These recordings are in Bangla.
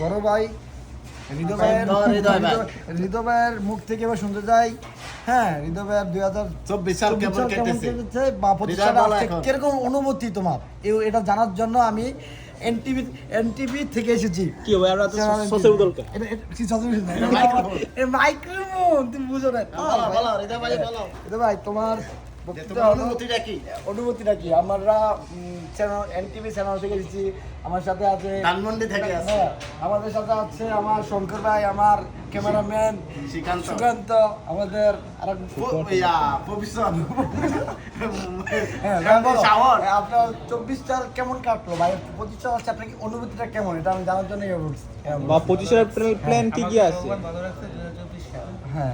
বড় ভাই মুখ থেকে এবার শুনতে চাই। হ্যাঁ দুই হাজার চব্বিশ সাল কেমন কেটেছে? বা। কীরকম অনুভূতি তোমার? এটা জানার জন্য আমি এনটিভি এনটিভি থেকে এসেছি। কি হবে আর সসে উদলকে এটা এটা কি সচেতন না মাইক্রোফোন। তুমি বুঝো না। বলো, বলো, ভাই, বলো। হৃদয় ভাই তোমার অনুভূতিটা কি? অনুভূতিটা কি আমরা চ্যানেল এনটিভি চ্যানেল থেকে এসেছি আমার সাথে আছে ধানমন্ডি থেকে আছে। হ্যাঁ, আমাদের সাথে আছে আমার শঙ্কর ভাই আমার ক্যামেরাম্যান শ্রীকান্ত। সুকান্ত আমাদের আরেক প- ভবিষ্যৎ। হ্যাঁ। হ্যাঁ, আপনার চব্বিশ সাল কেমন কাটলো ভাই পঁচিশ সাল হচ্ছে আপনার কি অনুভূতিটা কেমন এটা আমি জানার জন্য বা প্ল্যান কি আছে হ্যাঁ।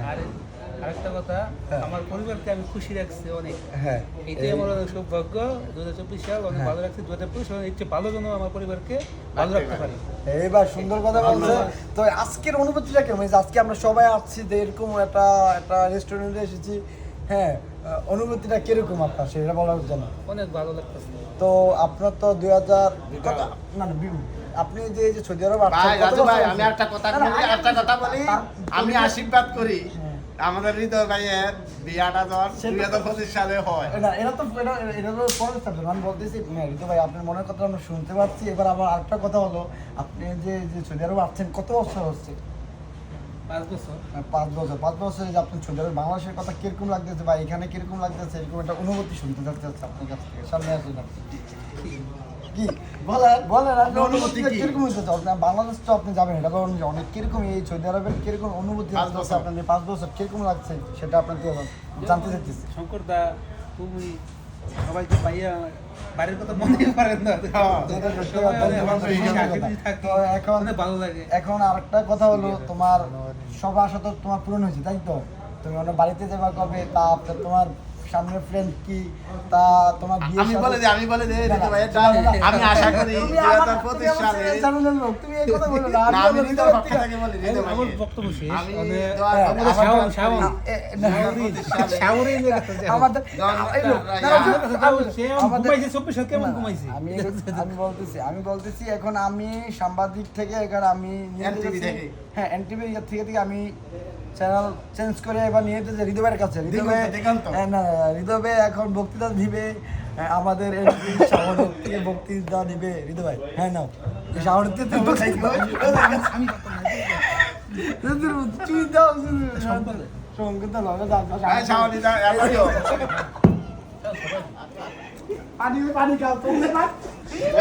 আর আরেকটা কথা হ্যাঁ। আমার পরিবারকে আমি খুশি রাখছি অনেক। হ্যাঁ এটাই আমার অনেক সৌভাগ্য দু হাজার চব্বিশ সাল অনেক হ্যাঁ। ভালো লাগছে দু হাজার পঁচিশ সাল ইচ্ছে ভালো যেন আমার পরিবারকে ভালো রাখতে পারি। এইবার সুন্দর কথা বলছে। তো আজকের অনুভূতিটা কেমন? আজকে আমরা সবাই আসছি যে এরকম একটা একটা রেস্টুরেন্টে এসেছি। হ্যাঁ অনুভূতিটা কীরকম আপনার? সেটা বলার জন্য অনেক ভালো লাগতেছে। তো আপনার তো দুই হাজার না না আপনি যে এই যে সৌদি আরব আমি একটা কথা একটা কথা বলি। আমি আশীর্বাদ করি। হ্যাঁ। আমাদের হৃদয় ভাইয়ের বিয়াটা ধর দুই হাজার পঁচিশ সালে হয়। না, এটা তো এটা এটা তো পরের সাবজেক্ট আমি বলতেছি না, ঋতু ভাই আপনার মনের কথা আমরা শুনতে পাচ্ছি। এবার আবার আরেকটা কথা হলো আপনি যে যে সৌদি আরব আসছেন কত বছর হচ্ছে? পাঁচ বছর। মানে পাঁচ বছর। পাঁচ বছরে যে আপনি সৌদি আরব বাংলাদেশের কথা কীরকম লাগতেছে বা এখানে কীরকম লাগতেছে? এরকম একটা অনুভূতি শুনতে চাচ্ছি আপনার কাছ থেকে। সামনে আসুন আপনি। কি? বলেন বলেন আপনি অনুভূতি কীরকম আপনার বাংলাদেশ তো আপনি যাবেন এটা বলেন যে অনেক কীরকম এই সৌদি আরবের কীরকম অনুভূতি পাঁচ হচ্ছে আপনার পাঁচ বছর কীরকম লাগছে? সেটা আপনার দিয়ে জানতে চাচ্ছি শঙ্কর দা তুমি সবাইকে পাইয়া বাড়ির কথা মনে করেন না। হ্যাঁ, এখন ভালো লাগে। এখন আরেকটা কথা হলো তোমার সব আশা তো তোমার পূরণ হয়েছে তাই তো? তুমি অন্য বাড়িতে যাবা কবে তা আপনার তোমার সামনের ফ্রেন্ড কি তা তোমার বিয়ে আমি বলে দিই আমি বলে হৃদয় ভাইয়ের নাম। আমি আশা করি দুই হাজার পঁচিশ সালে তুমি এই কথা বলো না আমি আমি হৃদয় পক্ষ থেকে- বলি হৃদয় আমার ভাইকে। বক্তব্য শেষ আমি শাওন, শাওন। এ, না, শাওরিং এর কথা যে- আমাদের এই লোক। আমাদের-? আমি আমি বলতেছি আমি বলতেছি এখন আমি সাংবাদিক থেকে এখন আমি যেতেছি- থেকে? হ্যাঁ এনটিভি থেকে থেকে আমি চ্যানেল চেঞ্জ করে এবার নিয়ে যেতে হৃদয়ের কাছে। হৃদয় না হৃদয় এখন বক্তৃতা দিবে আমাদের NTV বক্তৃতা দিবে হৃদয় হ্যাঁ নাও। আমি তুই দাও সংগীত লগে যাও ভাই, শাওন, পানি পানি খাও তুমি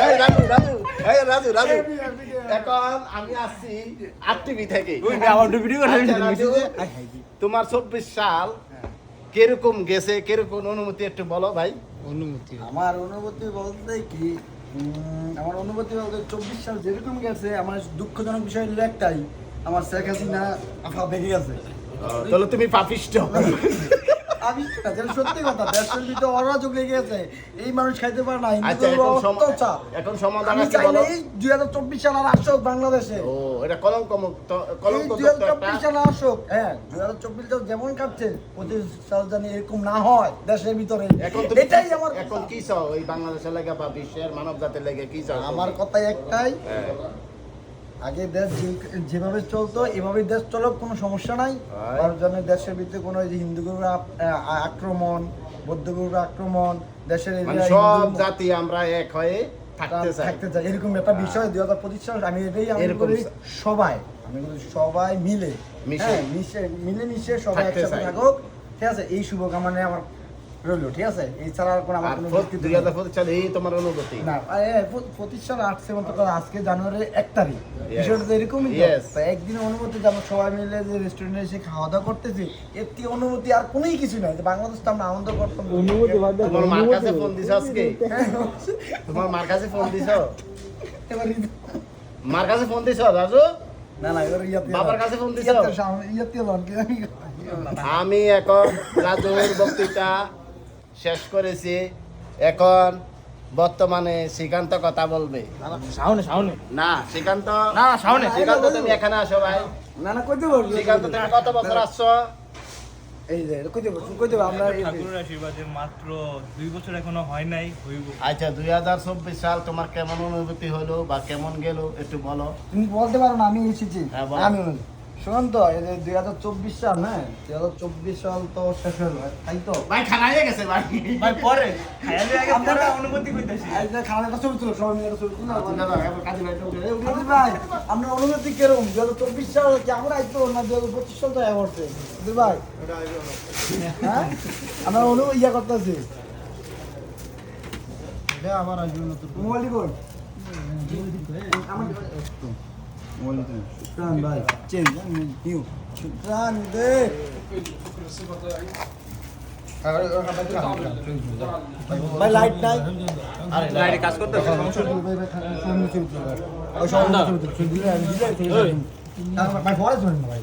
এই রাজু, রাজু, এই রাজু, রাজু। এখন আমি আসছি আরটিভি থেকে। আচ্ছা, তোমার চব্বিশ সাল কীরকম গেছে কীরকম অনুমতি একটু বলো ভাই? অনুমতি আমার অনুভূতি বলতে কি আমার অনুভূতি বলতে চব্বিশ সাল যেরকম গেছে আমার দুঃখজনক বিষয় হলো একটাই আমার শেখ হাসিনা আফা বেরিয়ে গেছে তাহলে তুমি পাপিষ্ট আমি সত্যি কথা দেশের ভিতরে অরাজক লেগে গেছে। এই মানুষ খাইতে পারে না আচ্ছা এখন সম- অত্যাচার। এখন সমাধান আমি বলো। দুই হাজার চব্বিশ সাল আর আসুক বাংলাদেশে। ও এটা কলঙ্ক কলঙ্ক দুই হাজার চব্বিশ সাল আসুক। হ্যাঁ দুই হাজার চব্বিশ সাল যেমন কাটছে পঁচিশ সাল জানি এরকম না হয় দেশের ভিতরে। এখন এটাই আমার এখন কি চাও? এই বাংলাদেশের লেগে বা বিশ্বের মানব জাতির লেগে কি চাও? আমার কথা একটাই। হ্যাঁ। আগে দেশ যেভাবে চলতো এভাবে দেশ চলুক কোনো সমস্যা নাই। হয়। জন্য দেশের ভিতরে কোনো যে হিন্দু গ্রুপের আক্রমণ বৌদ্ধ গ্রুপের আক্রমণ দেশের মানে সব জাতি আমরা এক হয়ে থাকতে চাই। এরকম একটা বিষয় দুই হাজার পঁচিশ সাল আমি এটাই আমি করি সবাই আমি সবাই মিলে। মিশে। হ্যাঁ, মিলে মিশে সবাই একসাথে থাকুক। ঠিক আছে এই শুভকামনা আমার রইল ঠিক আছে? এই ছাড়া আর কোনো আমার আর কোনো দুই হাজার পঁচিশ সালে এই তোমার অনুভূতি? না পঁচিশ সাল আটছে মতো কথা, আজকে জানুয়ারি এক তারিখ। বিষয়টা তো এরকমই তো। একদিন অনুমতি যে আমরা সবাই মিলে যে রেস্টুরেন্টে এসে খাওয়া দাওয়া করতেছি এর থেকে অনুমতি আর কোনোই কিছু নাই। যে বাংলাদেশ তো আমরা আনন্দ করতাম। অনুমতি তোমার মার কাছে ফোন দিছ আজকে? তোমার মার কাছে ফোন দিছ? মার কাছে ফোন দিছ রাজু? না না বাবার কাছে ফোন দিছ? আমি এখন রাজুর বক্তৃতা শেষ করেছি। এখন বর্তমানে শ্রীকান্ত কথা বলবে। না শ্রীকান্ত না শ্রীকান্ত তুমি এখানে আসো ভাই। না না কইতে পারব শ্রীকান্ত তুমি কত বছর আসছো? এই যে কই দেবো কই দেবো আমরা ঠাকুরের আশীর্বাদে মাত্র দুই বছর এখনও হয় নাই হইব। আচ্ছা দুই হাজার চব্বিশ সাল তোমার কেমন অনুভূতি হলো বা কেমন গেল একটু বলো। তুমি বলতে পারো না আমি এসেছি। হ্যাঁ, আমি তো এই যে দুই হাজার চব্বিশ সাল হ্যাঁ? দুই হাজার চব্বিশ সাল তো শেষ হলো তাই তো? ভাই খানাইয়ে গেছে ভাই। ভাই পরে। খায়ালে অনুমতি কইতাছি এই একটা ছবি তুলো সবাই মিলে ছবি তুলো। কাজী দাদা, এবার কাজী ভাই একটু উঠে, এই উঠে। আরে ভাই আপনার অনুভূতি কীরকম? দু হাজার চব্বিশ সাল কেমন আইতো না দু হাজার পঁচিশ সাল তো করছে? ভাই হ্যাঁ? আমরা অনু ইয়া করতেছি। আবার আসবে নতুন মোবাইল কোন শুক্রান ভাই চেঞ্জ নিউ শুক্রান দে ভাই লাইট নাই আরে লাইটে কাজ করতে ভাই পরে শুনুন ভাই